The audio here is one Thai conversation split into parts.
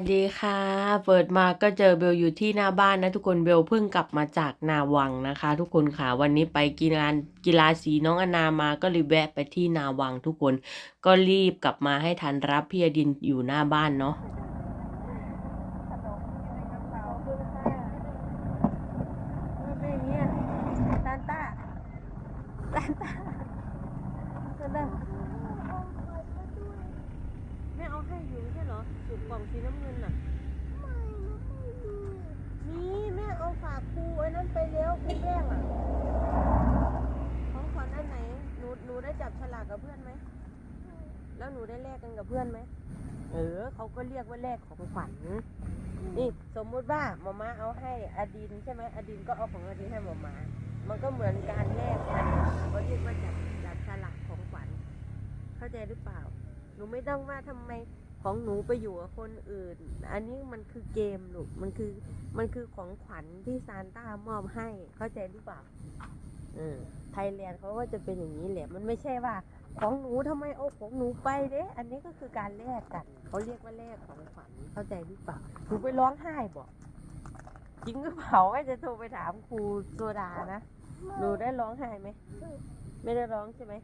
สวัสดีค่ะ เปิดมาก็เจอเบลอยู่ที่หน้าบ้านนะทุกคนเบลเพิ่งกลับมาจากนาวังนะคะ ทุกคนค่ะวันนี้ไปกีฬากีฬาสีน้องอนามาก็เลยแวะไปที่นาวังทุกคน ก็รีบกลับมาให้ทันรับพี่อดินอยู่หน้าบ้านเนาะไม่เนี่ยซานตาซานตาซานต้าแม่เอาให้อยู่ไม่ใช่เหรอสูตร กล่องสีน้ำเงินน่ะ นี่แม่เอาฝากครูไอ้นั้นไปแล้วครูแป้งอะ ของขวัญอันไหน หนูหนูได้จับฉลากกับเพื่อนไหม แล้วหนูได้แลกกันกับเพื่อนไหม เออเขาก็เรียกว่าแลกของขวัญ นี่สมมุติว่าหมอม้าเอาให้อดินใช่ไหมอดินก็เอาของอดินให้หมอม้ามันก็เหมือนการแลกกันเขาเรียกว่าจับจับฉลากของขวัญ เข้าใจหรือเปล่า หนูไม่ต้องว่าทำไม ของหนูไปอยู่กับคนอื่น อันนี้มันคือเกมลูก มันคือ มันคือของขวัญที่ซานต้ามอบให้ เข้าใจหรือเปล่าเออไทยแลนด์เขาก็จะเป็นอย่างนี้แหละ มันไม่ใช่ว่า ของหนูทำไมเอาของหนูไปเด้ อันนี้ก็คือการแลกกัน เขาเรียกว่าแลกของขวัญ เข้าใจหรือเปล่า หนูไปร้องไห้บอกจริงหรือเปล่าว่าจะโทรไปถามครูโซดานะ หนูได้ร้องไห้ไหม ไม่ได้ร้องใช่ไหม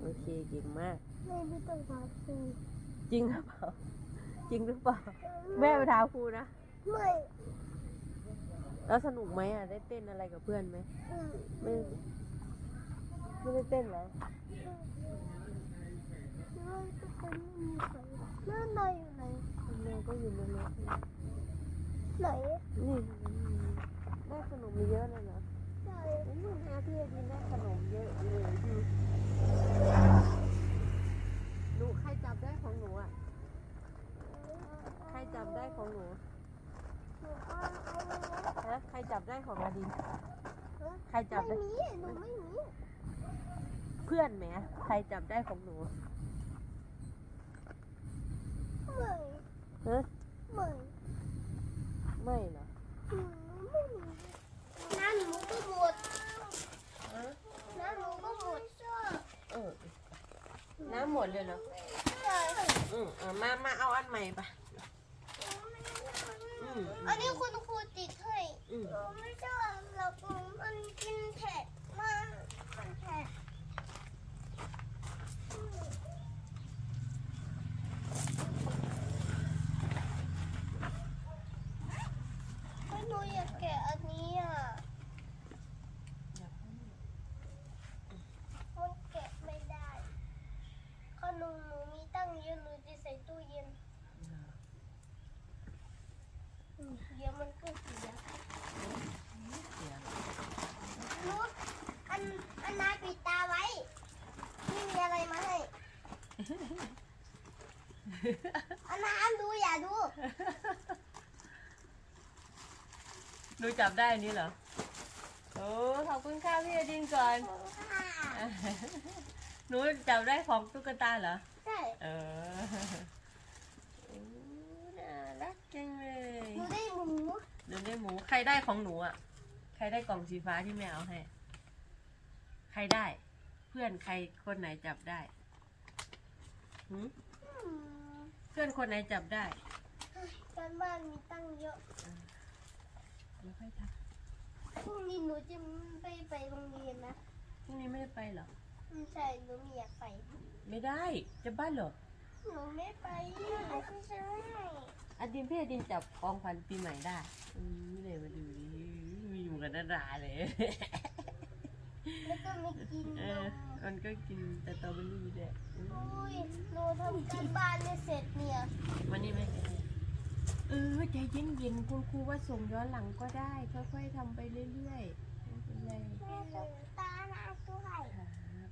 โอเคเก่งมาก ไม่ไม่ต้องถามครู จริงหรือเปล่า จริงหรือเปล่า แม่ไปถามครูนะ ไม่แล้วสนุกไหมอะ ได้เต้นอะไรกับเพื่อนไหมอืมไม่ไม่ได้เต้นเหรอไม่ทุกคนไม่มีใครแม่นายอยู่ไหนแม่ก็อยู่ในรถไหนนี่ได้ขนมมีเยอะเลยเหรอใช่อืมแม่พี่กินได้ขนมเยอะเลยดูหนูใครจับได้ของหนูอะ ใครจับ ได้ของหนูหนูเอาเอาไว้นะฮะใครจับได้ของอาดินฮะใครจับได้ไม่มีหนูไม่มีเพื่อนแหมใครจับได้ของหนูไม่ฮะไม่ไม่เหรอหนูไม่มีน้าหนูก็หมดฮะน้าหนูก็หมดเออน้ำหมดเลยเหรอ ใช่ อืมเอามา มาเอาอันใหม่ปะ อืมอันนี้คุณครูติดให้อืมหนูไม่ชอบหรอกหนูมันกินเผ็ดมากมันเผ็ดอืมไม่หนูอยากแกะอันนี้อะมันแกะไม่ได้ขนมหนูมีตั้งเยอะหนูจะใส่ตู้เย็นอืม เดี๋ยวมันก็เสียรู้อันอันนายปิดตาไว้ไม่มีอะไรมาให้อันนายอันดูอย่าดูหนูจับได้อันนี้เหรอ โอ้ ขอบคุณค่ะพี่อดินก่อนค่ะหนูจับได้ของตุ๊กตาเหรอ ใช่ เอออู้น่ารักจังเลย หนูได้หมู หนูได้หมู ใครได้ของหนูอะ ใครได้กล่องสีฟ้าที่แม่เอาให้ ใครได้ เพื่อนใครคนไหนจับได้หืมอืมเพื่อนคนไหนจับได้การบ้านมีตั้งเยอะเดี๋ยวค่อยทพรุ่งนี้หนูจะไปไปโรงเรียนนะำพรุ่งนี้ไม่ได้ไปเหรอ ไม่ใช่หนูไม่อยากไป ไม่ได้ จะบ้านเหรอ หนูไม่ไปไม่ใช่ อดินพี่อดินจับกองพันปีใหม่ได้อืมเลยมาดูดิมีอยู่กันนาราเลยแล้วก็ไม่กินเอนอมมันก็กินแต่ตอเบอรี่ด้วยอืมอุ้ยหนูทำการบ้านไม่เสร็จเนี่ยวันนี้ไหมเออใจเย็นเย็นๆคุณครูว่าส่งย้อนหลังก็ได้ ค่อยๆทำไปเรื่อยๆไม่เป็นไรแม่ตุ๊กตานั่งด้วยครับ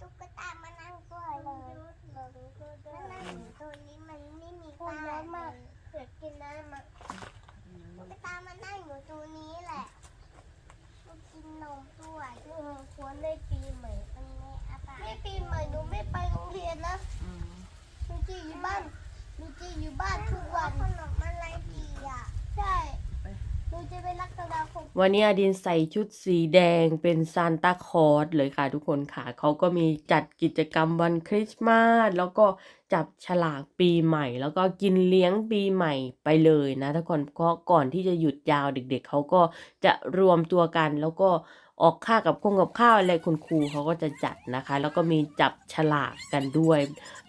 ตุ๊กตามานั่งด้วยเลยเราก็ได้นั่งอยู่ตรง นี้มันไม่มีตาเผือกิดกินน้ำมากตุ๊กตามันั่งอยู่ตรงนี้แหละก็กินนมด้วยเออควรได้ปีใหม่ตรงนี้อาปาไม่ปีใหม่หนูไม่ไปโรงเรียนนะหนูจะอยู่บ้านหนูจะอยู่บ้านทุกวันขนมอะไรดีอะ ใช่ ไป หนู จะเป็นลักษณะคมวันนี้อดินใส่ชุดสีแดงเป็นซานตาคลอสเลยค่ะทุกคนค่ะเขาก็มีจัดกิจกรรมวันคริสต์มาสแล้วก็จับฉลากปีใหม่ แล้วก็กินเลี้ยงปีใหม่ไปเลยนะทุกคนก็ก่อนที่จะหยุดยาวเด็กๆเขาก็จะรวมตัวกันแล้วก็ ออกค่ากับคงกับข้าวอะไรคุณครูเขาก็จะจัดนะคะ แล้วก็มีจับฉลากกันด้วย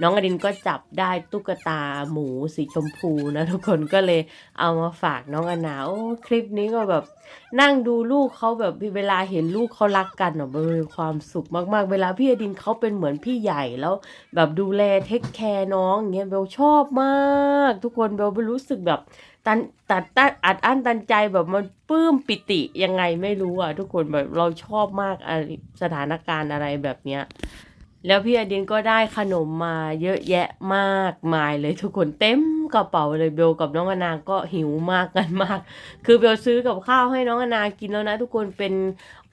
น้องอดินก็จับได้ตุ๊กตาหมูสีชมพูนะทุกคนก็เลยเอามาฝากน้องอนาโอ้คลิปนี้ก็แบบนั่งดูลูกเขาแบบเวลาเห็นลูกเขารักกันอะมันมีความสุขมากๆ เวลาพี่อดินเขาเป็นเหมือนพี่ใหญ่แล้ว แบบดูแลเทคแคร์น้องอย่างเงี้ยเบลชอบมาก ทุกคนเบลเบลรู้สึกแบบ ตันตัดตันอัดอั้นตันใจแบบมันปลื้มปิติยังไงไม่รู้อะทุกคนแบบเราชอบมากอะไรสถานการณ์อะไรแบบเนี้ยแล้วพี่อดินก็ได้ขนมมาเยอะแยะมากมายเลยทุกคนเต็มกระเป๋าเลยเบลกับน้องอนาก็หิวมากกันมาก คือเบลซื้อกับข้าวให้น้องอนากินแล้วนะ ทุกคนเป็น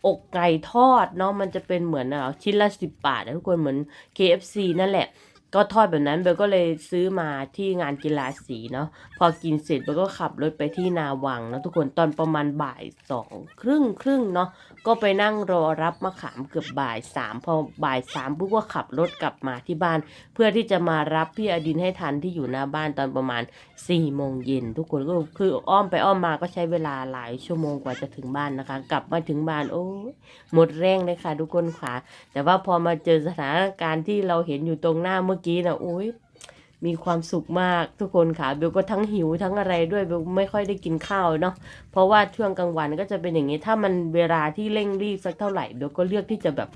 อกไก่ทอดเนาะมันจะเป็นเหมือนอะชิ้นละสิบบาทนะทุกคนเหมือน KFC นั่นแหละ ก็ทอดแบบนั้นเบลก็เลยซื้อมาที่งานกีฬาสีเนาะ พอกินเสร็จเบลก็ขับรถไปที่นาวังนะทุกคนตอนประมาณบ่ายสองครึ่งครึ่งเนาะก็ไปนั่งรอรับมะขามเกือบบ่ายสามพอบ่ายสามปุ๊บก็ขับรถกลับมาที่บ้าน เพื่อที่จะมารับพี่อดินให้ทันที่อยู่หน้าบ้านตอนประมาณ4ี่โมงเย็นทุกคนก็คืออ้อมไปอ้อมมาก็ใช้เวลาหลายชั่วโมงกว่าจะถึงบ้านนะคะ กลับมาถึงบ้านโอ้ยหมดแรงเลยค่ะทุกคนค่ะแต่ว่าพอมาเจอสถานการณ์ที่เราเห็นอยู่ตรงหน้าเมื่อกี้นะโอ้ย มีความสุขมากทุกคนค่ะเบลก็ทั้งหิวทั้งอะไรด้วยเบลไม่ค่อยได้กินข้าวเนาะเพราะว่าช่วงกลางวันก็จะเป็นอย่างนี้ถ้ามันเวลาที่เร่งรีบสักเท่าไหร่เบลก็เลือกที่จะแบบ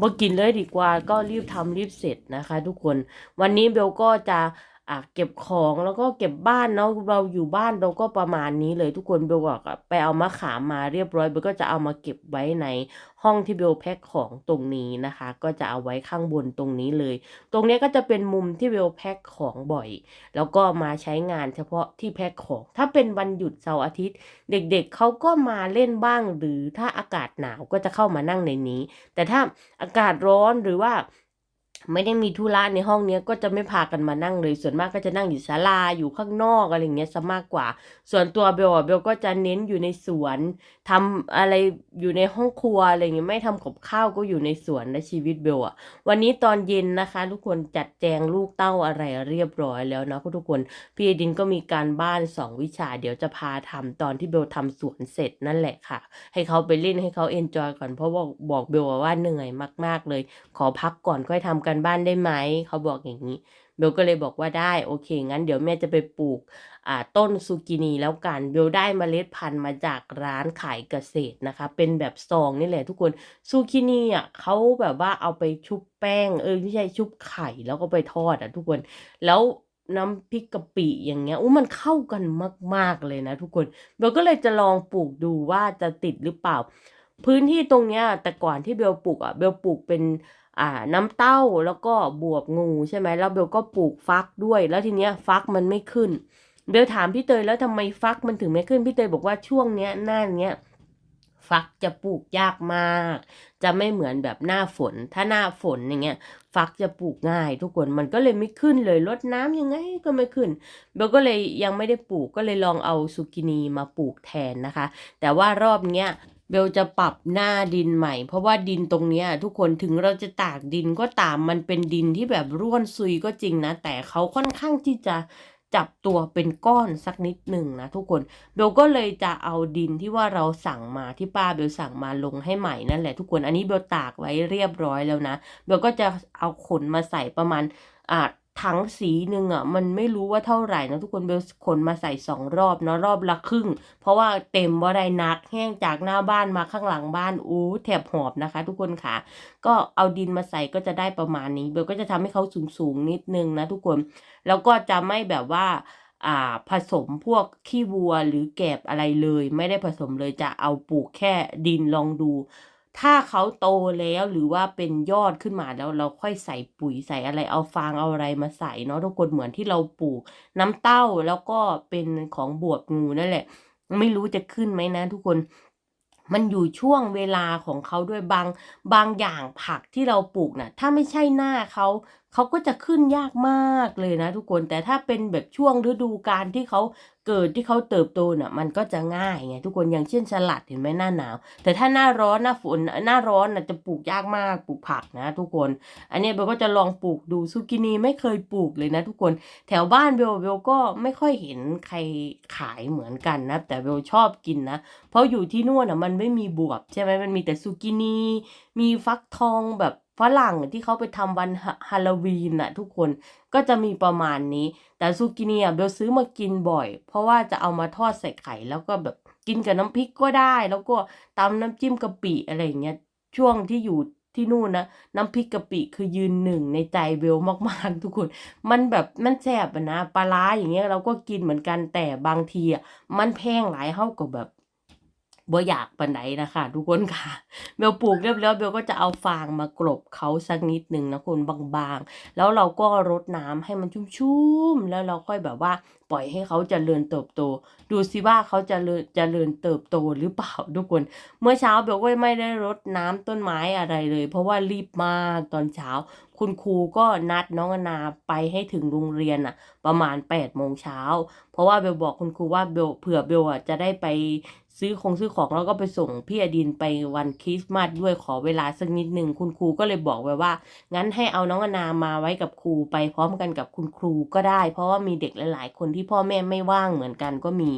บ่กินเลยดีกว่าก็รีบทำรีบเสร็จนะคะ ทุกคนวันนี้เบลก็จะอะเก็บของแล้วก็เก็บบ้านเนาะเราอยู่บ้านเราก็ประมาณนี้เลยทุกคนเบลบอกไปเอามะขามมาเรียบร้อยเบลก็จะเอามาเก็บไว้ใน ห้องที่เบลแพ็คของตรงนี้นะคะ ก็จะเอาไว้ข้างบนตรงนี้เลย ตรงนี้ก็จะเป็นมุมที่เบลแพ็คของบ่อย แล้วก็มาใช้งานเฉพาะที่แพ็คของ ถ้าเป็นวันหยุดเสาร์อาทิตย์ เด็กๆเขาก็มาเล่นบ้าง หรือถ้าอากาศหนาวก็จะเข้ามานั่งในนี้ แต่ถ้าอากาศร้อนหรือว่า ไม่ได้มีธุระในห้องเนี้ยก็จะไม่พากันมานั่งเลย ส่วนมากก็จะนั่งอยู่ศาลาอยู่ข้างนอกอะไรเงี้ยซะมากกว่า ส่วนตัวเบลเบลก็จะเน้นอยู่ในสวนทำอะไรอยู่ในห้องครัวอะไรเงี้ยไม่ทำกับข้าวก็อยู่ในสวนนะชีวิตเบลอะวันนี้ตอนเย็นนะคะ ทุกคนจัดแจงลูกเต้าอะไรเรียบร้อยแล้วนะทุกคนพี่ดินก็มีการบ้านสองวิชา เดี๋ยวจะพาทำตอนที่เบลทำสวนเสร็จนั่นแหละค่ะ ให้เขาไปเล่นให้เขาเอนจอยก่อนเพราะบอกบอกเบลว่าเหนื่อยมาก ๆเลย ขอพักก่อนค่อยทำกันบ้านได้ไหมเขาบอกอย่างนี้เบลก็เลยบอกว่าได้โอเค งั้นเดี๋ยวแม่จะไปปลูกอ่าต้นซูกินีแล้วกันเบลได้เมล็ดพันธุ์มาจากร้านขายเกษตรนะคะ เป็นแบบซองนี่แหละทุกคนซูกินีอะเขาแบบว่าเอาไปชุบแป้งเออไม่ใช่ชุบไข่แล้วก็ไปทอดอะทุกคนแล้วน้ำพริกกะปิอย่างเงี้ยอู้มันเข้ากันมาก ๆเลยนะทุกคนเบลก็เลยจะลองปลูกดูว่าจะติดหรือเปล่า พื้นที่ตรงเนี้ยแต่ก่อนที่เบลปลูกอะเบลปลูกเป็น อ่าน้ำเต้าแล้วก็บวบงูใช่ไหมแล้วเบลก็ปลูกฟักด้วย แล้วทีเนี้ยฟักมันไม่ขึ้น เบลถามพี่เตยแล้วทำไมฟักมันถึงไม่ขึ้นพี่เตยบอกว่าช่วงเนี้ยหน้าเนี้ยฟักจะปลูกยากมาก จะไม่เหมือนแบบหน้าฝน ถ้าหน้าฝนอย่างเงี้ย ฟักจะปลูกง่าย ทุกคนมันก็เลยไม่ขึ้นเลยรดน้ำยังไงก็ไม่ขึ้นเบลก็เลยยังไม่ได้ปลูกก็เลยลองเอาซูกินีมาปลูกแทนนะคะ แต่ว่ารอบเนี้ย เบลจะปรับหน้าดินใหม่ เพราะว่าดินตรงนี้ทุกคนถึงเราจะตากดินก็ตามมันเป็นดินที่แบบร่วนซุยก็จริงนะ แต่เขาค่อนข้างที่จะจับตัวเป็นก้อนสักนิดหนึ่งนะทุกคนเบลก็เลยจะเอาดินที่ว่าเราสั่งมาที่ป้าเบลสั่งมาลงให้ใหม่นั่นแหละทุกคนอันนี้เบลตากไว้เรียบร้อยแล้วนะเบลก็จะเอาขนมาใส่ประมาณอ่า ถังสีหนึ่งอะมันไม่รู้ว่าเท่าไหร่นะทุกคนเบลขนมาใส่สองรอบเนาะรอบละครึ่ง เพราะว่าเต็มว่ได้นักแห้งจากหน้าบ้านมาข้างหลังบ้านอู้แถบหอบนะคะ ทุกคนค่ะ ก็เอาดินมาใส่ก็จะได้ประมาณนี้เบลก็จะทำให้เขาสูงสูงนิดนึงนะทุกคน แล้วก็จะไม่แบบว่าอ่าผสมพวกขี้วัวหรือแกบอะไรเลย ไม่ได้ผสมเลยจะเอาปลูกแค่ดินลองดู ถ้าเขาโตแล้วหรือว่าเป็นยอดขึ้นมาแล้วเราค่อยใส่ปุ๋ยใส่อะไรเอาฟางเอาอะไรมาใส่เนาะทุกคนเหมือนที่เราปลูก น้ำเต้าแล้วก็เป็นของบวบงูนั่นแหละ ไม่รู้จะขึ้นไหมนะ ทุกคนมันอยู่ช่วงเวลาของเขาด้วยบางบางอย่างผักที่เราปลูกน่ะ ถ้าไม่ใช่หน้าเขา เขาก็จะขึ้นยากมากเลยนะทุกคนแต่ถ้าเป็นแบบช่วงฤดูกาลที่เขาเกิดที่เขาเติบโตน่ะมันก็จะง่ายไงทุกคนอย่างเช่นสลัดเห็นไหมหน้าหนาว แต่ถ้าหน้าร้อนหน้าฝนหน้าร้อนน่ะจะปลูกยากมากปลูกผักนะ ทุกคน อันนี้เบลก็จะลองปลูกดูซูกินีไม่เคยปลูกเลยนะ ทุกคนแถวบ้านเบลเบลก็ไม่ค่อยเห็นใครขายเหมือนกันนะ แต่เบลชอบกินนะ เพราะอยู่ที่นู่นอะมันไม่มีบวบใช่ไหมมันมีแต่ซูกินีมีฟักทองแบบฝรั่งที่เขาไปทำวันฮาโลวีนน่ะทุกคนก็จะมีประมาณนี้ แต่ซูกินีอะเบลซื้อมากินบ่อย เพราะว่าจะเอามาทอดใส่ไข่แล้วก็แบบกินกับน้ำพริกก็ได้ แล้วก็ตำน้ำจิ้มกะปิอะไรอย่างเงี้ยช่วงที่อยู่ที่นู่นนะน้ำพริกกะปิคือยืนหนึ่งในใจเบลมากๆ ทุกคน มันแบบมันแซ่บนะปลาร้าอย่างเงี้ยเราก็กินเหมือนกันแต่บางทีอะมันแพงหลายเท่ากับแบบ บ่อยากปันไหนนะคะทุกคนค่ะเบลปลูกเรียบร้อยเบลก็จะเอาฟางมากรบเขาสักนิดหนึ่งนะคุณบางๆ แล้วเราก็รดน้ำให้มันชุ่มๆแล้วเราค่อยแบบว่าปล่อยให้เขาจเจริญเติบโต ดูสิว่าเขาจะเจริญเจริญเติบโตหรือเปล่าทุกคน เมื่อเช้าเบลก็ไม่ได้รดน้ำต้นไม้อะไรเลย เพราะว่ารีบมากตอนเช้า คุณครูก็นัดน้องอนาไปให้ถึงโรงเรียนอะประมาณ8ปดโมงเช้าเพราะว่าเบลบอกคุณครูว่าเบลเผื่อเบลอะจะได้ไป ซื้อของซื้อของแล้วก็ไปส่งพี่อดินไปวันคริสต์มาสด้วยขอเวลาสักนิดหนึ่งคุณครูก็เลยบอกไว้ว่า งั้นให้เอาน้องอนามาไว้กับครูไปพร้อมกันกับคุณครูก็ได้ เพราะว่ามีเด็กหลาย ๆ คนที่พ่อแม่ไม่ว่างเหมือนกันก็มี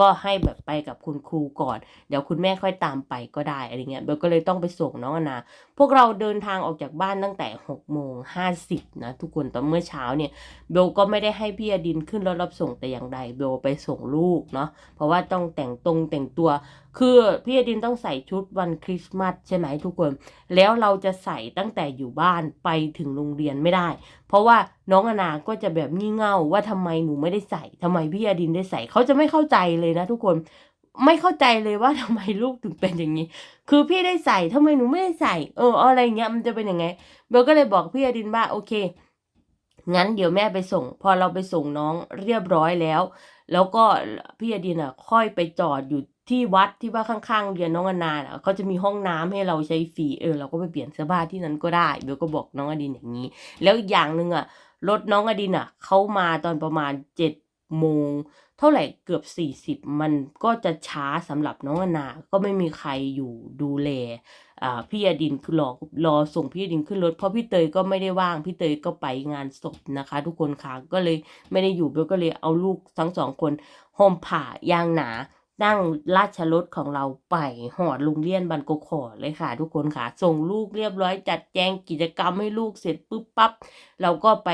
ก็ให้แบบไปกับคุณครูก่อน เดี๋ยวคุณแม่ค่อยตามไปก็ได้อะไรเงี้ยเบลก็เลยต้องไปส่งน้องอนา พวกเราเดินทางออกจากบ้านตั้งแต่6โมง50นะทุกคนตอนเมื่อเช้าเนี่ยเบลก็ไม่ได้ให้พี่อดินขึ้นรถรับส่งแต่อย่างใดเบลไปส่งลูกเนาะเพราะว่าต้องแต่งตรงแต่งตัว คือพี่อดินต้องใส่ชุดวันคริสต์มาสใช่ไหมทุกคน แล้วเราจะใส่ตั้งแต่อยู่บ้านไปถึงโรงเรียนไม่ได้ เพราะว่าน้องอนาก็จะแบบงี่เง่าว่าทำไมหนูไม่ได้ใส่ทำไมพี่อดินได้ใส่เขาจะไม่เข้าใจเลยนะทุกคนไม่เข้าใจเลยว่าทำไมลูกถึงเป็นอย่างนี้ คือพี่ได้ใส่ทำไมหนูไม่ได้ใส่ เอออะไรเงี้ยมันจะเป็นยังไงเบลก็เลยบอกพี่อดินว่าโอเค งั้นเดี๋ยวแม่ไปส่ง พอเราไปส่งน้องเรียบร้อยแล้ว แล้วก็พี่อดินอะ ค่อยไปจอดอยู่ ที่วัดที่ว่าข้างๆเรียนน้องอนาเขาจะมีห้องน้ำให้เราใช้ฟรีเออเราก็ไปเปลี่ยนเสื้อผ้าที่นั้นก็ได้เบลก็บอกน้องอดินอย่างนี้ แล้วอีกอย่างหนึ่งอะรถน้องอดินอะเขามาตอนประมาณเจ็ดโมงเท่าไหร่เกือบสี่สิบมันก็จะช้าสำหรับน้องอนา ก็ไม่มีใครอยู่ดูแลพี่อดินคือรอรอส่งพี่อดินขึ้นรถเพราะพี่เตยก็ไม่ได้ว่างพี่เตยก็ไปงานศพนะคะ ทุกคนค่ะก็เลยไม่ได้อยู่เบลก็เลยเอาลูกทั้งสองคนห่มผ้ายางหนา นั่งราชรถของเราไปหอดลุงเลียนบันโกขอเลยค่ะ ทุกคนค่ะ ส่งลูกเรียบร้อยจัดแจงกิจกรรมให้ลูกเสร็จปุ๊บปั๊บเราก็ไป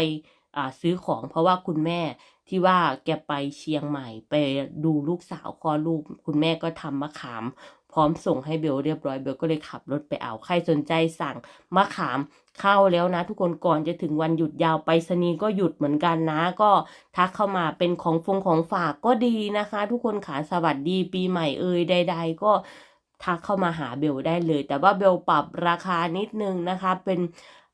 อ่าซื้อของเพราะว่าคุณแม่ที่ว่าแกไปเชียงใหม่ไปดูลูกสาวคลอดลูก คุณแม่ก็ทำมะขาม ร้อมส่งให้เบลเรียบร้อยเบลก็เลยขับรถไปเอาใครสนใจสั่งมะขามเข้าแล้วนะ ทุกคนก่อนจะถึงวันหยุดยาวไปรษณีย์ก็หยุดเหมือนกันนะ ก็ทักเข้ามาเป็นของฟงของฝากก็ดีนะคะ ทุกคนขาสวัสดีปีใหม่เอ่ยใด ๆ ก็ทักเข้ามาหาเบลได้เลย แต่ว่าเบลปรับราคานิดนึงนะคะเป็น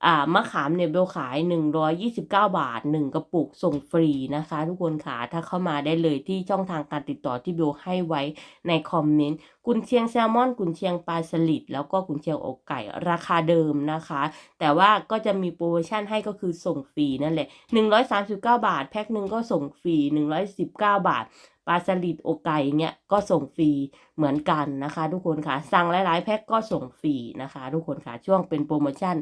อ่ามะขามเนี่ยเบลขาย 129 บาท 1 กระปุกส่งฟรีนะคะ ทุกคนค่ะถ้าเข้ามาได้เลยที่ช่องทางการติดต่อที่เบลให้ไว้ในคอมเมนต์กุนเชียงแซลมอน กุนเชียงปลาสลิดแล้วก็กุนเชียงอกไก่ราคาเดิมนะคะ แต่ว่าก็จะมีโปรโมชั่นให้ก็คือส่งฟรีนั่นแหละ 139 บาท แพ็คหนึ่งก็ส่งฟรี 119 บาทปลาสลิดอกไก่เงี้ยก็ส่งฟรีเหมือนกันนะคะ ทุกคนค่ะ สั่งหลาย ๆ แพ็คก็ส่งฟรีนะคะ ทุกคนค่ะช่วงเป็นโปรโมชั่น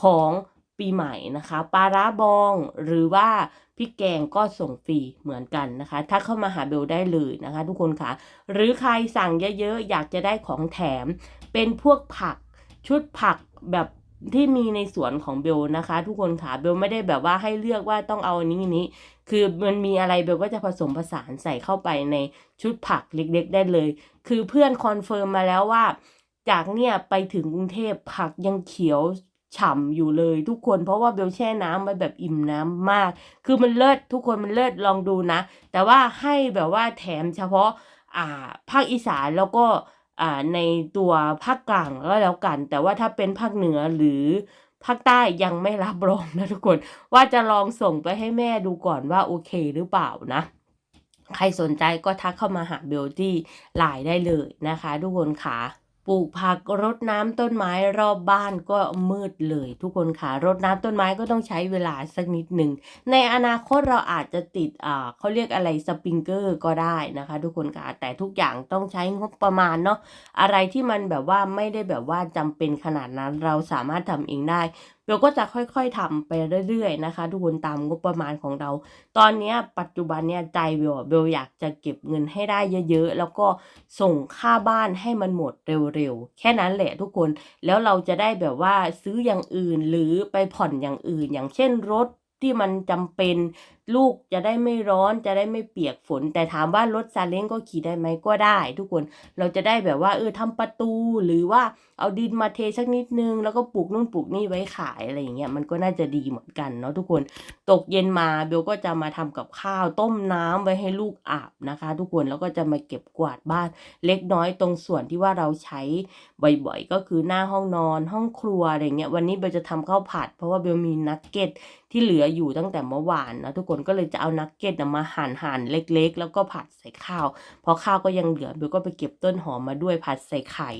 ของปีใหม่นะคะปลาร้าบองหรือว่าพริกแกงก็ส่งฟรีเหมือนกันนะคะถ้าเข้ามาหาเบลได้เลยนะคะ ทุกคนค่ะ หรือใครสั่งเยอะๆ อยากจะได้ของแถม เป็นพวกผักชุดผักแบบที่มีในสวนของเบลนะคะ ทุกคนค่ะเบลไม่ได้แบบว่าให้เลือกว่าต้องเอาอันนี้อันนี้ คือมันมีอะไรเบลก็จะผสมผสานใส่เข้าไปในชุดผักเล็กๆ ได้เลย คือเพื่อนคอนเฟิร์มมาแล้วว่า จากเนี่ยไปถึงกรุงเทพผักยังเขียว ฉ่ำอยู่เลยทุกคนเพราะว่าเบลแช่น้ำไว้แบบอิ่มน้ำมาก คือมันเลิศทุกคนมันเลิศลองดูนะ แต่ว่าให้แบบว่าแถมเฉพาะอ่าภาคอีสานแล้วก็อ่าในตัวภาคกลางก็แล้วกัน แต่ว่าถ้าเป็นภาคเหนือหรือภาคใต้ยังไม่รับรองนะทุกคน ว่าจะลองส่งไปให้แม่ดูก่อนว่าโอเคหรือเปล่านะ ใครสนใจก็ทักเข้ามาหาเบลที่ไลน์ได้เลยนะคะ ทุกคนค่ะ ปลูกผักรดน้ำต้นไม้รอบบ้านก็มืดเลย ทุกคนค่ะรดน้ำต้นไม้ก็ต้องใช้เวลาสักนิดหนึ่งในอนาคตเราอาจจะติดอ่าเขาเรียกอะไรสปริงเกอร์ก็ได้นะคะ ทุกคนค่ะแต่ทุกอย่างต้องใช้งบประมาณเนาะอะไรที่มันแบบว่าไม่ได้แบบว่าจำเป็นขนาดนั้นเราสามารถทำเองได้ เบลก็จะค่อยๆทำไปเรื่อยๆนะคะ ทุกคนตามงบประมาณของเรา ตอนนี้ปัจจุบันเนี่ยใจเบลเบลอยากจะเก็บเงินให้ได้เยอะๆ แล้วก็ส่งค่าบ้านให้มันหมดเร็วๆ แค่นั้นแหละทุกคนแล้วเราจะได้แบบว่าซื้ออย่างอื่นหรือไปผ่อนอย่างอื่น อย่างเช่นรถที่มันจำเป็นลูกจะได้ไม่ร้อนจะได้ไม่เปียกฝน แต่ถามว่ารถซาเล้งก็ขี่ได้ไหมก็ได้ ทุกคนเราจะได้แบบว่าเออทำประตูหรือว่าเอาดินมาเทสักนิดนึง แล้วก็ปลูกนู่นปลูกนี่ไว้ขายอะไรอย่างเงี้ยมันก็น่าจะดีเหมือนกันเนาะทุกคนตกเย็นมาเบลก็จะมาทำกับข้าวต้มน้ำไว้ให้ลูกอาบนะคะ ทุกคนแล้วก็จะมาเก็บกวาดบ้านเล็กน้อยตรงส่วนที่ว่าเราใช้บ่อยๆ ก็คือหน้าห้องนอนห้องครัวอะไรเงี้ยวันนี้เบลจะทำข้าวผัด เพราะว่าเบลมีนักเก็ตที่เหลืออยู่ตั้งแต่เมื่อวานนะทุกคนก็เลยจะเอานักเก็ตมาหั่นหั่นเล็กๆ แล้วก็ผัดใส่ข้าวพอข้าวก็ยังเหลือเบลก็ไปเก็บต้นหอมมาด้วยผัดใส่ไข่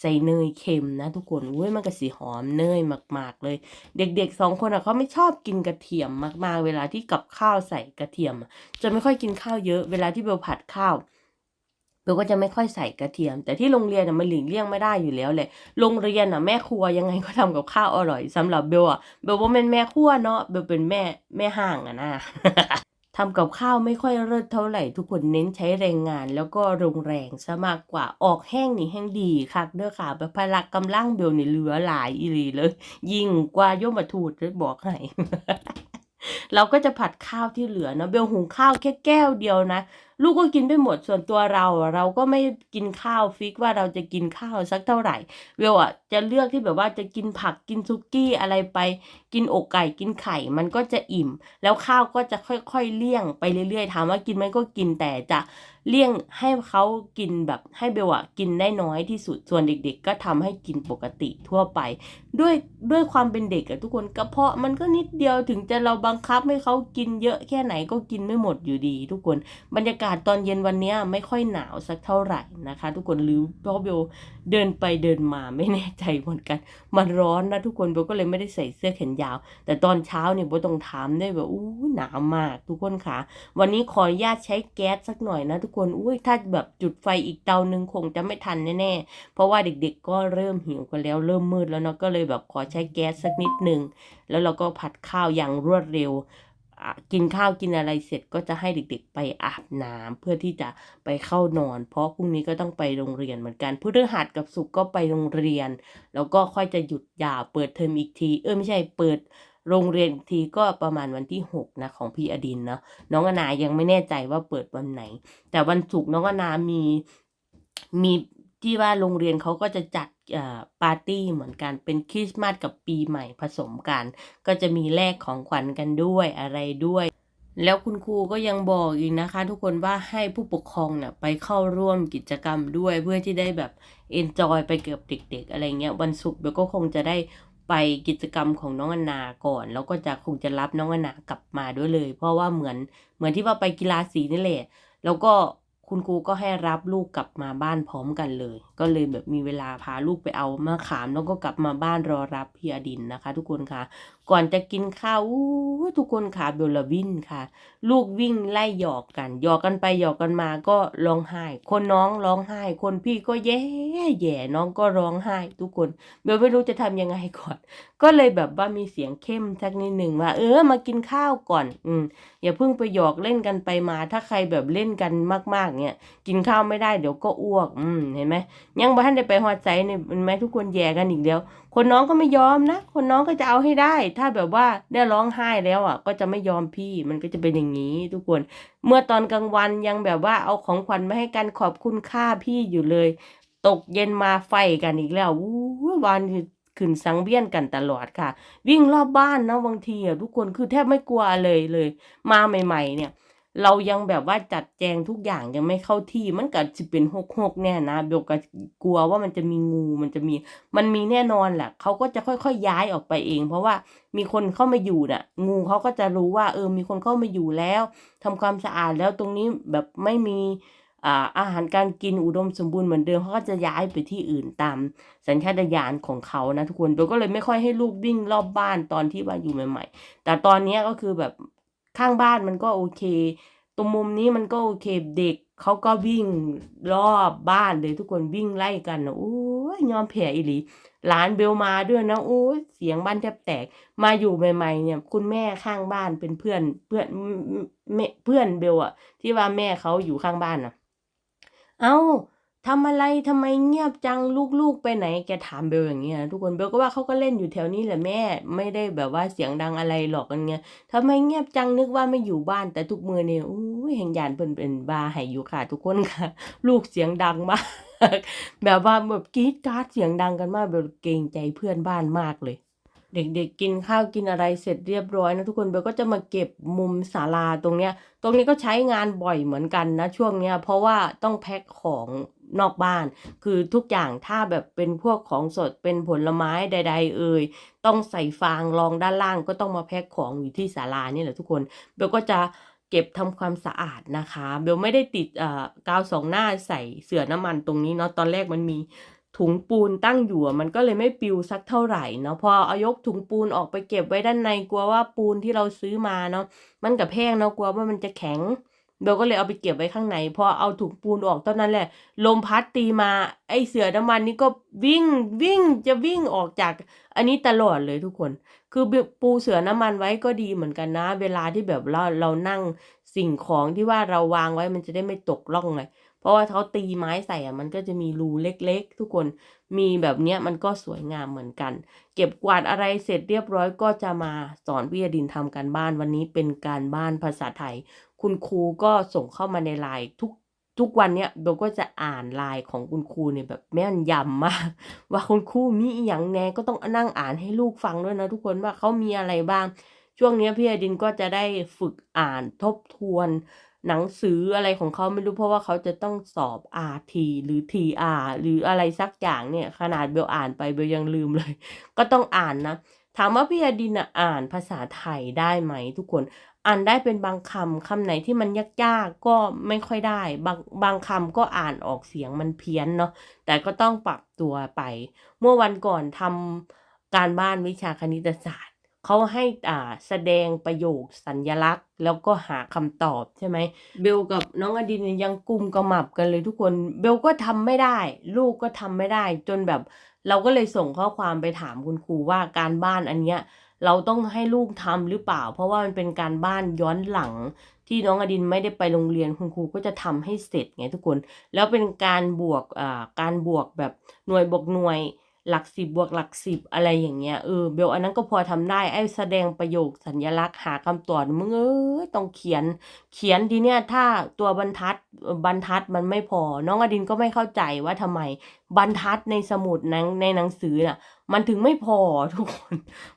ใส่เนยเค็มนะทุกคนอุ้ยมันก็สีหอมเนยมากๆเลย เด็กๆสองคนอะเขาไม่ชอบกินกระเทียมมากๆ เวลาที่กับข้าวใส่กระเทียมจะไม่ค่อยกินข้าวเยอะ เวลาที่เบลผัดข้าว เบลก็จะไม่ค่อยใส่กระเทียม แต่ที่โรงเรียนอะมันหลีกเลี่ยงไม่ได้อยู่แล้วแหละโรงเรียนอะแม่ครัวยังไงก็ทำกับข้าวอร่อยสำหรับเบลอะเบลว่าเป็นแม่ครัวเนาะเบลเป็นแม่แม่ห้างอะนะทำกับข้าวไม่ค่อยเลิศเท่าไหร่ทุกคนเน้นใช้แรงงาน แล้วก็โรงแรงซะมากกว่าออกแห้งนี่แห้งดีคักเด้อค่ะแบบพละกำลังเบลนี่เหลือหลายอีหลีเลย ยิ่งกว่าโยมทูตเลยบอกให้ เราก็จะผัดข้าวที่เหลือเนาะเบลหุงข้าวแค่แก้วเดียวนะ ลูกก็กินไปหมดส่วนตัวเราเราก็ไม่กินข้าวฟิกว่าเราจะกินข้าวสักเท่าไหร่เบลอะจะเลือกที่แบบว่าจะกินผักกินซุกี้อะไรไป กินอกไก่กินไข่ มันก็จะอิ่ม แล้วข้าวก็จะค่อยๆเลี่ยงไปเรื่อยๆถามว่ากินไหมก็กินแต่จะ เลี่ยงให้เขากินแบบให้เบลอะกินได้น้อยที่สุดส่วนเด็ก ๆ ก็ทำให้กินปกติทั่วไป ด้วยด้วยความเป็นเด็กอะทุกคนกระเพาะมันก็นิดเดียวถึงจะเราบังคับให้เขากินเยอะแค่ไหนก็กินไม่หมดอยู่ดี ทุกคนบรรยากาศตอนเย็นวันนี้ไม่ค่อยหนาวสักเท่าไหร่นะคะ ทุกคนหรือเพราะเบลเดินไปเดินมาไม่แน่ใจเหมือนกัน มันร้อนนะทุกคนเบลก็เลยไม่ได้ใส่เสื้อแขนยาว แต่ตอนเช้าเนี่ยเบลต้องถามได้แบบอู้หนาวมากทุกคนค่ะ วันนี้ขออนุญาตใช้แก๊สสักหน่อยนะทุกคนอุ้ยถ้าแบบจุดไฟอีกเตานึงคงจะไม่ทันแน่ๆเพราะว่าเด็กๆก็เริ่มหิวกันแล้วเริ่มมืดแล้วเนาะก็เลยแบบขอใช้แก๊สสักนิดนึงแล้วเราก็ผัดข้าวอย่างรวดเร็วกินข้าวกินอะไรเสร็จก็จะให้เด็กๆ ไปอาบน้ำเพื่อที่จะไปเข้านอน เพราะพรุ่งนี้ก็ต้องไปโรงเรียนเหมือนกันพฤหัสกับศุกร์ก็ไปโรงเรียน แล้วก็ค่อยจะหยุดยาวเปิดเทอมอีกที เออไม่ใช่เปิด โรงเรียนทีก็ประมาณวันที่ 6 นะ ของพี่อดินเนาะน้องอนายังไม่แน่ใจว่าเปิดวันไหน แต่วันศุกร์น้องอนามีมีที่ว่าโรงเรียนเขาก็จะจัดอ่อปาร์ตี้เหมือนกันเป็นคริสต์มาสกับปีใหม่ผสมกัน ก็จะมีแลกของขวัญกันด้วยอะไรด้วย แล้วคุณครูก็ยังบอกอีกนะคะ ทุกคนว่าให้ผู้ปกครองเนี่ยไปเข้าร่วมกิจกรรมด้วยเพื่อที่ได้แบบเอนจอยไปเกือบเด็ก ๆ อะไรเงี้ยวันศุกร์เบลก็คงจะได้ ไปกิจกรรมของน้องอนาก่อน แล้วก็จะคงจะรับน้องอนากลับมาด้วยเลย เพราะว่าเหมือนเหมือนที่ว่าไปกีฬาสีนี่แหละ แล้วก็คุณครูก็ให้รับลูกกลับมาบ้านพร้อมกันเลย ก็เลยแบบมีเวลาพาลูกไปเอามะขาม แล้วก็กลับมาบ้านรอรับพี่อดินนะคะ ทุกคนค่ะก่อนจะกินข้าวทุกคนค่ะเบลลวินค่ะ ลูกวิ่งไล่หยอกกัน หยอกกันไปหยอกกันมาก็ร้องไห้ คนน้องร้องไห้ คนพี่ก็แย่แย่น้องก็ร้องไห้ ทุกคนเบลไม่รู้จะทำยังไงก่อน ก็เลยแบบว่ามีเสียงเข้มสักนิดหนึ่งว่า เออมากินข้าวก่อน อืมอย่าเพิ่งไปหยอกเล่นกันไปมา ถ้าใครแบบเล่นกันมากๆเนี่ยกินข้าวไม่ได้เดี๋ยวก็อ้วก อืมเห็นไหมยังบ่ทันได้ไปหัวใจเนี่ยเห็นไหมทุกคนแย่กันอีกแล้วคนน้องก็ไม่ยอมนะ คนน้องก็จะเอาให้ได้ ถ้าแบบว่าได้ร้องไห้แล้วอะ ก็จะไม่ยอมพี่มันก็จะเป็นอย่างนี้ ทุกคน เมื่อตอนกลางวันยังแบบว่าเอาของขวัญมาให้กันขอบคุณค่าพี่อยู่เลย ตกเย็นมาไฟกันอีกแล้วอู้ววันขึ้นสังเวียนกันตลอดค่ะ วิ่งรอบบ้านนะบางทีอะทุกคนคือแทบไม่กลัวเลยเลย มาใหม่ ๆ เนี่ย เรายังแบบว่าจัดแจงทุกอย่างยังไม่เข้าที่ มันก็จะเป็นหกหกแน่นะเบลก็กลัวว่ามันจะมีงูมันจะมี มันมีแน่นอนแหละเขาก็จะค่อยๆย้ายออกไปเอง เพราะว่ามีคนเข้ามาอยู่น่ะ งูเขาก็จะรู้ว่า เออ มีคนเข้ามาอยู่แล้วทำความสะอาดแล้วตรงนี้แบบไม่มีอ่าอาหารการกินอุดมสมบูรณ์เหมือนเดิมเขาก็จะย้ายไปที่อื่นตาม สัญชาตญาณของเขานะทุกคนเบลก็เลยไม่ค่อยให้ลูกวิ่งรอบบ้านตอนที่ว่านอยู่ใหม่ ๆ แต่ตอนนี้ก็คือแบบ ข้างบ้านมันก็โอเค ตรงมุมนี้มันก็โอเค เด็กเขาก็วิ่งรอบบ้านเลยทุกคนวิ่งไล่กันนะโอ้ยยอมแพ้อีหลีหลานเบลมาด้วยนะโอ้ยเสียงบ้านแทบแตก มาอยู่ใหม่ๆเนี่ย คุณแม่ข้างบ้านเป็นเพื่อนเพื่อนแม่เพื่อนเบลอะที่ว่าแม่เขาอยู่ข้างบ้านนะเอ้า ทำอะไรทำไมเงียบจังลูกๆไปไหน แกถามเบลอย่างเงี้ยทุกคนเบลก็ว่าเขาก็เล่นอยู่แถวนี้แหละแม่ ไม่ได้แบบว่าเสียงดังอะไรหรอกกันเงี้ยทำไมเงียบจังนึกว่าไม่อยู่บ้านแต่ทุกมือเนี่ยอู้ยแห่งยานเพิ่นเป็นบาให้อยู่ค่ะ ทุกคนค่ะ ลูกเสียงดังมากแบบว่าแบบกรี๊ดกราดเสียงดังกันมากแบบเกรงใจเพื่อนบ้านมากเลยเด็กๆกินข้าวกินอะไรเสร็จเรียบร้อยนะทุกคนเบลก็จะมาเก็บมุมศาลาตรงเนี้ย ตรงนี้ก็ใช้งานบ่อยเหมือนกันนะช่วงเนี้ยเพราะว่าต้องแพ็คของ นอกบ้าน คือทุกอย่างถ้าแบบเป็นพวกของสดเป็นผลไม้ใด ๆ เอ่ยต้องใส่ฟางรองด้านล่างก็ต้องมาแพ็คของอยู่ที่ศาลานี่แหละทุกคนเบลก็จะเก็บทำความสะอาดนะคะเบลไม่ได้ติดเอ่อกาวสองหน้าใส่เสื่อน้ำมันตรงนี้เนาะตอนแรกมันมีถุงปูนตั้งอยู่มันก็เลยไม่ปิวสักเท่าไหร่เนาะพอเอายกถุงปูนออกไปเก็บไว้ด้านในกลัวว่าปูนที่เราซื้อมาเนาะมันกับแพงเนาะกลัวว่ามันจะแข็ง เบลก็เลยเอาไปเก็บไว้ข้างในพอเอาถุงปูนออกเท่านั้นแหละ ลมพัดตีมาไอเสือน้ำมันนี่ก็วิ่งวิ่งจะวิ่งออกจาก อันนี้ตลอดเลยทุกคน คือปูเสือน้ำมันไว้ก็ดีเหมือนกันนะ เวลาที่แบบเราเรานั่งสิ่งของที่ว่าเราวางไว้มันจะได้ไม่ตกล่องเลยเพราะว่าเขาตีไม้ใส่อะมันก็จะมีรูเล็กๆ ทุกคนมีแบบเนี้ยมันก็สวยงามเหมือนกัน เก็บกวาดอะไรเสร็จเรียบร้อยก็จะมาสอนวิยดินทำการบ้านวันนี้เป็นการบ้านภาษาไทย คุณครูก็ส่งเข้ามาในไลน์ทุกทุกวันเนี้ยเบลก็จะอ่านไลน์ของคุณครูเนี่ยแบบแม่นยำมากว่าคุณครูมีอย่างแน่ก็ต้องนั่งอ่านให้ลูกฟังด้วยนะทุกคนว่าเขามีอะไรบ้าง ช่วงนี้พี่อดินก็จะได้ฝึกอ่านทบทวน หนังสืออะไรของเขาไม่รู้เพราะว่าเขาจะต้องสอบ RT หรือ TR หรืออะไรสักอย่างเนี่ย ขนาดเบลอ่านไปเบลยังลืมเลย ก็ต้องอ่านนะถามว่าพี่อดินน่ะอ่านภาษาไทยได้ไหมทุกคน อ่านได้เป็นบางคำคำไหนที่มันยากๆก็ไม่ค่อยได้ บางบางคำก็อ่านออกเสียงมันเพี้ยนเนาะแต่ก็ต้องปรับตัวไป เมื่อวันก่อนทำการบ้านวิชาคณิตศาสตร์เขาให้อ่าแสดงประโยคสัญญลักษณ์ แล้วก็หาคำตอบใช่ไหมเบลกับน้องอดินยยังกลุ่มกระหมับกันเลยทุกคนเบลก็ทำไม่ได้ ลูกก็ทำไม่ได้ จนแบบ เราก็เลยส่งข้อความไปถามคุณครูว่าการบ้านอันเนี้ย เราต้องให้ลูกทำหรือเปล่า เพราะว่ามันเป็นการบ้านย้อนหลัง ที่น้องอดินไม่ได้ไปโรงเรียนคุณครูก็จะทำให้เสร็จไงทุกคน แล้วเป็นการบวกอ่าการบวกแบบหน่วยบวกหน่วย หลักสิบบวกหลักสิบอะไรอย่างเงี้ยเออเบลอันนั้นก็พอทำได้ไอ้แสดงประโยคสัญลักษณ์หาคำตอบมึงเอ้ยต้องเขียน เขียนทีเนี้ยถ้าตัวบรรทัดบรรทัดมันไม่พอ น้องอดินก็ไม่เข้าใจว่าทำไมบรรทัดในสมุดนังในหนังสือน่ะ มันถึงไม่พอทุกคน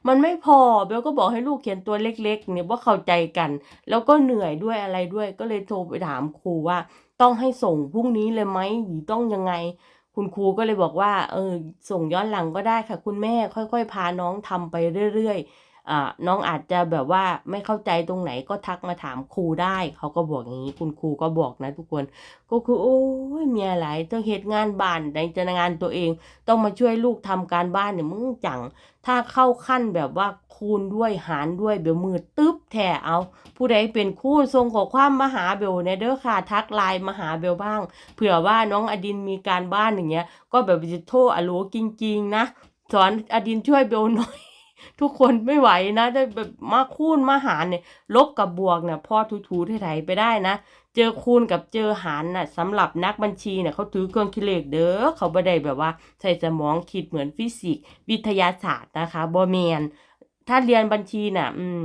มันไม่พอเบลก็บอกให้ลูกเขียนตัวเล็ก ๆ เนี่ยว่าเข้าใจกัน แล้วก็เหนื่อยด้วยอะไรด้วยก็เลยโทรไปถามครูว่า ต้องให้ส่งพรุ่งนี้เลยไหมหรือต้องยังไง คุณครูก็เลยบอกว่า เออ ส่งย้อนหลังก็ได้ค่ะ คุณแม่ค่อย ๆ พาน้องทำไปเรื่อย ๆ น้องอาจจะแบบว่าไม่เข้าใจตรงไหนก็ทักมาถามครูได้ เขาก็บอกอย่างนี้คุณครูก็บอกนะทุกคน ก็คือโอ้ยมีอะไรต้องเหตุงานบ้านในจงานตัวเอง ต้องมาช่วยลูกทำการบ้านเนี่ยมึงจัง ถ้าเข้าขั้นแบบว่าคูณด้วยหารด้วยเบลมือตึ๊บแท้เอา ผู้ใดเป็นคู่ทรงขอความมาหาเบลในเด้อค่ะทักไลน์มาหาเบลบ้าง เผื่อว่าน้องอดินมีการบ้านอย่างเงี้ย ก็แบบจะโทษอโลจริงๆนะสอนอดินช่วยเบลหน่อย ทุกคนไม่ไหวนะได้แบบมาคูณมาหารเนี่ย ลบกับบวกเนี่ยพอถูๆไถๆไปได้นะ เจอคูณกับเจอหารน่ะสำหรับนักบัญชีเนี่ยเขาถือเครื่องคิดเลขเด้อเขาไม่ได้แบบว่า ใส่สมองคิดเหมือนฟิสิกส์วิทยาศาสตร์นะคะบอแมนถ้าเรียนบัญชีน่ะ อืม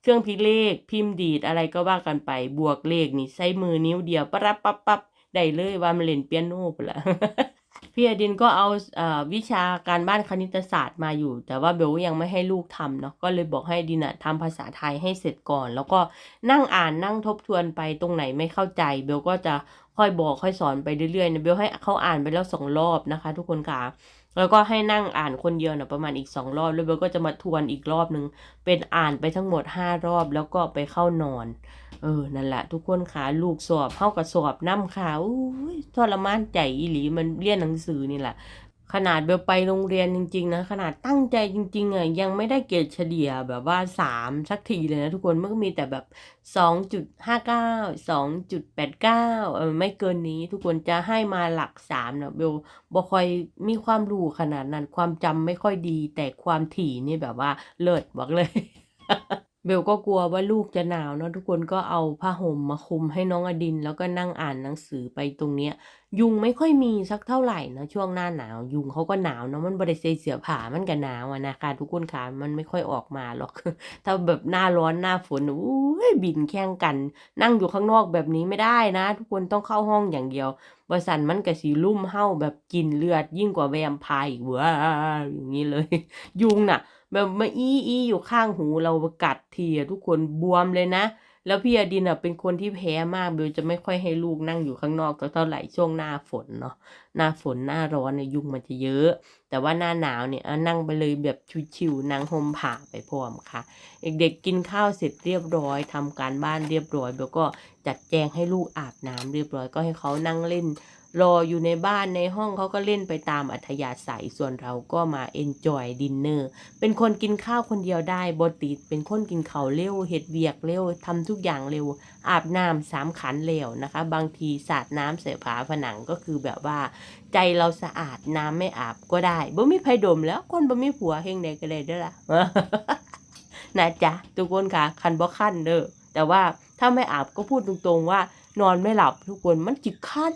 เครื่องพิมพ์เลขพิมพ์ดีดอะไรก็ว่ากันไปบวกเลขนี่ใช้มือนิ้วเดียวปั๊บปั๊บปั๊บได้เลยว่ามันเล่นเปียโนไปละ พี่อดินก็เอาอวิชาการบ้านคณิตศาสตร์มาอยู่ แต่ว่าเบลยังไม่ให้ลูกทำเนาะก็เลยบอกให้ดินอะทำภาษาไทยให้เสร็จก่อน แล้วก็นั่งอ่านนั่งทบทวนไปตรงไหนไม่เข้าใจ เบลก็จะค่อยบอกค่อยสอนไปเรื่อยๆนะเบลให้เขาอ่านไปแล้วสองรอบนะคะ ทุกคนค่ะแล้วก็ให้นั่งอ่านคนเดียวนะประมาณอีกสองรอบแล้วเบลก็จะมาทวนอีกรอบนึงเป็นอ่านไปทั้งหมดห้ารอบแล้วก็ไปเข้านอน เออ นั่นแหละทุกคนค่ะลูกสอบเข้ากับสอบน้ำค่ะอุ้ยทรมานใจอีหลีมันเรียนหนังสือนี่แหละขนาดเบลไปโรงเรียนจริง ๆ นะ ขนาดตั้งใจจริง ๆอะยังไม่ได้เกรดเฉลี่ยแบบว่าสามสักทีเลยนะทุกคนมันก็มีแต่แบบสองจุดห้าเก้าสองจุดแปดเก้าเออไม่เกินนี้ ทุกคนจะให้มาหลักสามนะเบลบ่ค่อยมีความรู้ขนาดนั้นความจำไม่ค่อยดี แต่ความถี่นี่แบบว่าเลิศบอกเลย เบลก็กลัวว่าลูกจะหนาวเนอะทุกคนก็เอาผ้าห่มมาคลุมให้น้องอดิน แล้วก็นั่งอ่านหนังสือไปตรงเนี้ย ยุงไม่ค่อยมีสักเท่าไหร่นะช่วงหน้าหนาว ยุงเขาก็หนาวเนาะมันบริเซเสือผ่ามันก็หนาวอะนะคะทุกคนค่ะมันไม่ค่อยออกมาหรอก ถ้าแบบหน้าร้อนหน้าฝนอุ้ยบินแข่งกัน นั่งอยู่ข้างนอกแบบนี้ไม่ได้นะ ทุกคนต้องเข้าห้องอย่างเดียวบริษัทมันกระสีลุ่มเห่าแบบกินเลือดยิ่งกว่าแวมไพร์อีกเว้าอย่างนี้เลย ยุงน่ะ แบบมาอี้อี้อยู่ข้างหูเรากัดทีอะทุกคนบวมเลยนะ แล้วพี่อดินอะเป็นคนที่แพ้มากเบลจะไม่ค่อยให้ลูกนั่งอยู่ข้างนอกเท่าไหร่ช่วงหน้าฝนเนาะหน้าฝนหน้าร้อนเนี่ยยุงมันจะเยอะ แต่ว่าหน้าหนาวเนี่ยนั่งไปเลยแบบชิวๆนั่งห่มผ้าไปพร้อมค่ะเด็กๆกินข้าวเสร็จเรียบร้อยทำการบ้านเรียบร้อยเบลก็จัดแจงให้ลูกอาบน้ำเรียบร้อยก็ให้เขานั่งเล่น รออยู่ในบ้านในห้องเขาก็เล่นไปตามอัธยาศัยส่วนเราก็มาเอนจอยดินเนอร์เป็นคนกินข้าวคนเดียวได้บติดเป็นคนกินเขาเร็วเห็ดเวียกเร็วทำทุกอย่างเร็ว อาบน้ำสามขันเร็วนะคะ บางทีสาดน้ำใส่ฝาผนังก็คือแบบว่า ใจเราสะอาดน้ำไม่อาบก็ได้บ่มีไผดมแล้วคนบ่มีผัวเฮงใดก็ได้เด้อล่ะนะจ๊ะทุกคนค่ะคันบ่คันเด้อแต่ว่าถ้าไม่อาบก็พูดตรงๆว่า นอนไม่หลับทุกคนมันจิกคัน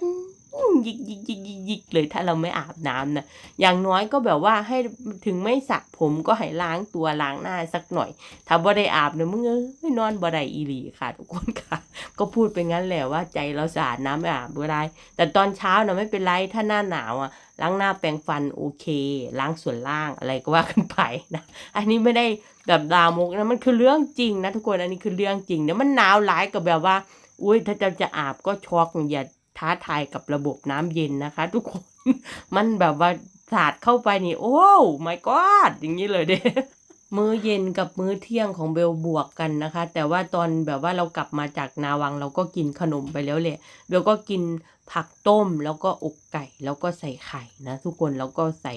ยิกยิกยิกยิกยิกเลยถ้าเราไม่อาบน้ำนะอย่างน้อยก็แบบว่าให้ถึงไม่สระผมก็ให้ล้างตัวล้างหน้าสักหน่อย ถ้าบ่ได้อาบเนี่ยมึงเอ้ยนอนบ่ได้อีหลีค่ะทุกคนค่ะ ก็พูดไปงั้นแหละว่าใจเราสะอาดน้ำไม่อาบก็ได้แต่ตอนเช้านะไม่เป็นไรถ้าหน้าหนาวอะล้างหน้าแปรงฟันโอเค ล้างส่วนล่างอะไรก็ว่ากันไปนะอันนี้ไม่ได้แบบดามกนะมันคือเรื่องจริงนะทุกคนอันนี้คือเรื่องจริงเนี่ยมันหนาวหลายกับแบบว่าอุ้ยถ้าจะจะอาบก็ช็อกอย่า ท้าทายกับระบบน้ำเย็นนะคะ ทุกคน มันแบบว่าสาดเข้าไปนี่ โอ้ my god อย่างนี้เลยเด้มื้อเย็นกับมื้อเที่ยงของเบลบวกกันนะคะ แต่ว่าตอนแบบว่าเรากลับมาจากนาวังเราก็กินขนมไปแล้วแหละเบลก็กินผักต้มแล้วก็อกไก่แล้วก็ใส่ไข่นะ ทุกคนแล้วก็ใส่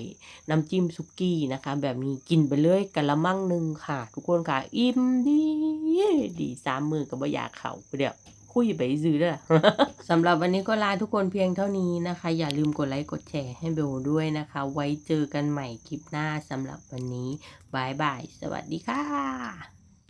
น้ำจิ้มซุกี้นะคะ แบบนี้กินไปเลยกะละมังหนึ่งค่ะ ทุกคนค่ะ อิ่มดีดีสามมือกับบ่ยากเขาเดี๋ยว คุยไปซื้อด้อสำหรับวันนี้ก็ลาทุกคนเพียงเท่านี้นะคะ อย่าลืมกดไลค์กดแชร์ให้เบลด้วยนะคะ ไว้เจอกันใหม่คลิปหน้าสำหรับวันนี้บายบาย สวัสดีค่ะ